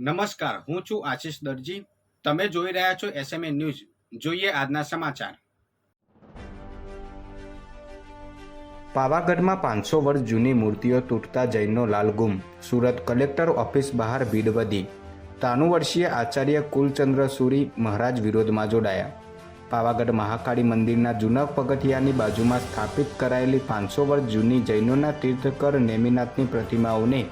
નમસ્કાર, હું છું આશિષ દરજી. તમે જોઈ રહ્યા છો એસએમએ ન્યૂઝ જોઈએ આજના સમાચાર. પાવાગઢમાં પાંચસો વર્ષ જૂની મૂર્તિઓ તૂટતા જૈનનો લાલગુમ સુરત કલેક્ટર ઓફિસ બહાર ભીડ વધી. ત્રાણું વર્ષીય આચાર્ય કુલચંદ્ર સુરી મહારાજ વિરોધમાં જોડાયા. પાવાગઢ મહાકાળી મંદિરના જૂના પગથિયાની બાજુમાં સ્થાપિત કરાયેલી પાંચસો વર્ષ જૂની જૈનોના તીર્થકર નેમિનાથની પ્રતિમાઓને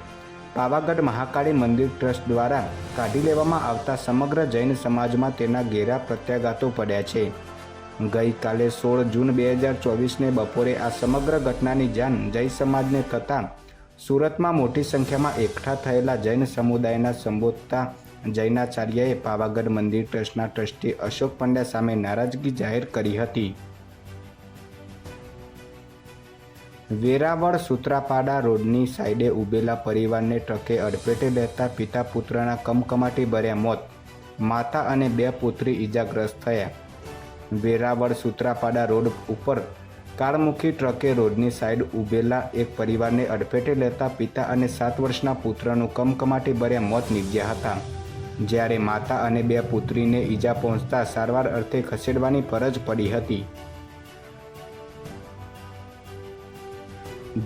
પાવાગઢ મહાકાળી મંદિર ટ્રસ્ટ દ્વારા કાઢી લેવામાં આવતા સમગ્ર જૈન સમાજમાં તેના ઘેરા પ્રત્યાઘાતો પડ્યા છે. ગઈકાલે સોળ જૂન બે હજાર ચોવીસને બપોરે આ સમગ્ર ઘટનાની જાણ જૈન સમાજને થતાં સુરતમાં મોટી સંખ્યામાં એકઠા થયેલા જૈન સમુદાયના સંબોધતા જૈનાચાર્યએ પાવાગઢ મંદિર ટ્રસ્ટના ટ્રસ્ટી અશોક પંડ્યા સામે નારાજગી જાહેર કરી હતી. વેરાવળ સુત્રાપાડા રોડની સાઈડે ઉભેલા પરિવારને ટ્રકે અડફેટે લેતા પિતા પુત્રના કમકમાટી ભર્યા મોત. માતા અને બે પુત્રી ઈજાગ્રસ્ત થયા. વેરાવળ સુત્રાપાડા રોડ ઉપર કાળમુખી ટ્રકે રોડની સાઈડ ઊભેલા એક પરિવારને અડફેટે લેતા પિતા અને સાત વર્ષના પુત્રનું કમકમાટી ભર્યા મોત નીપજ્યા હતા. જ્યારે માતા અને બે પુત્રીને ઈજા પહોંચતા સારવાર અર્થે ખસેડવાની ફરજ પડી હતી.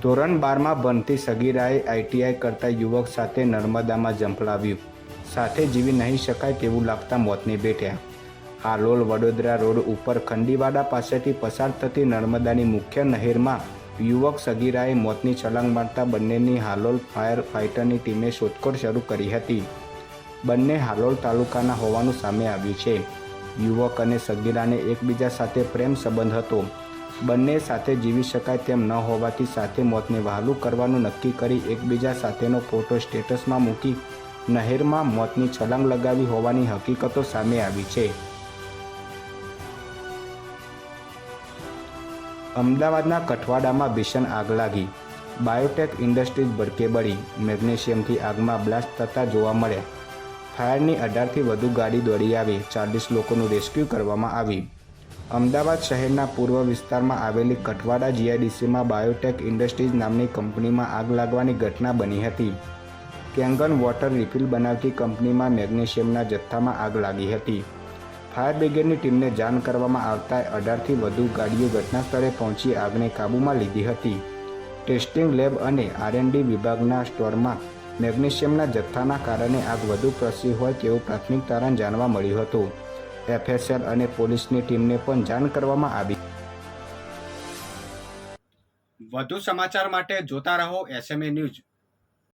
ધોરણ બારમાં ભણતી સગીરાએ આઈટીઆઈ કરતા યુવક સાથે નર્મદામાં ઝંપલાવ્યું. સાથે જીવી નહીં શકાય તેવું લાગતા મોતને ભેટ્યા. હાલોલ વડોદરા રોડ ઉપર ખંડીવાડા પાસેથી પસાર થતી નર્મદાની મુખ્ય નહેરમાં યુવક સગીરાએ મોતની છલાંગ મારતા બંનેની હાલોલ ફાયર ફાઇટરની ટીમે શોધખોળ શરૂ કરી હતી. બંને હાલોલ તાલુકાના હોવાનું સામે આવ્યું છે. યુવક અને સગીરાને એકબીજા સાથે પ્રેમ સંબંધ હતો. બંને સાથે જીવી શકાય તેમ ન હોવાથી સાથે મોતને વહાલું કરવાનું નક્કી કરી એકબીજા સાથેનો ફોટો સ્ટેટસમાં મૂકી નહેરમાં મોતની છલાંગ લગાવી હોવાની હકીકતો સામે આવી છે. અમદાવાદના કઠવાડામાં ભીષણ આગ લાગી. બાયોટેક ઇન્ડસ્ટ્રીઝ ભડકે બળી. મેગ્નેશિયમથી આગમાં બ્લાસ્ટ થતા જોવા મળ્યા. ફાયરની અઢારથી વધુ ગાડી દોડી આવી. ચાલીસ લોકોનું રેસ્ક્યુ કરવામાં આવી અમદાવાદ શહેરના પૂર્વ વિસ્તારમાં આવેલી કઠવાડા જીઆઈડીસીમાં બાયોટેક ઇન્ડસ્ટ્રીઝ નામની કંપનીમાં આગ લાગવાની ઘટના બની હતી. કેંગન વોટર રિફિલ બનાવતી કંપનીમાં મેગ્નેશિયમના જથ્થામાં આગ લાગી હતી. ફાયર બ્રિગેડની ટીમને જાણ કરવામાં આવતા અઢારથી વધુ ગાડીઓ ઘટના સ્થળે પહોંચી આગને કાબૂમાં લીધી હતી. ટેસ્ટિંગ લેબ અને આરએનડી વિભાગના સ્ટોરમાં મેગ્નેશિયમના જથ્થાના કારણે આગ વધુ પ્રસરી હોય તેવું પ્રાથમિક તારણ જાણવા મળ્યું હતું. એફએસએલ અને પોલીસની ટીમને પણ જાણ કરવામાં આવી. વધુ સમાચાર માટે જોતા રહો એસએમએ ન્યૂઝ.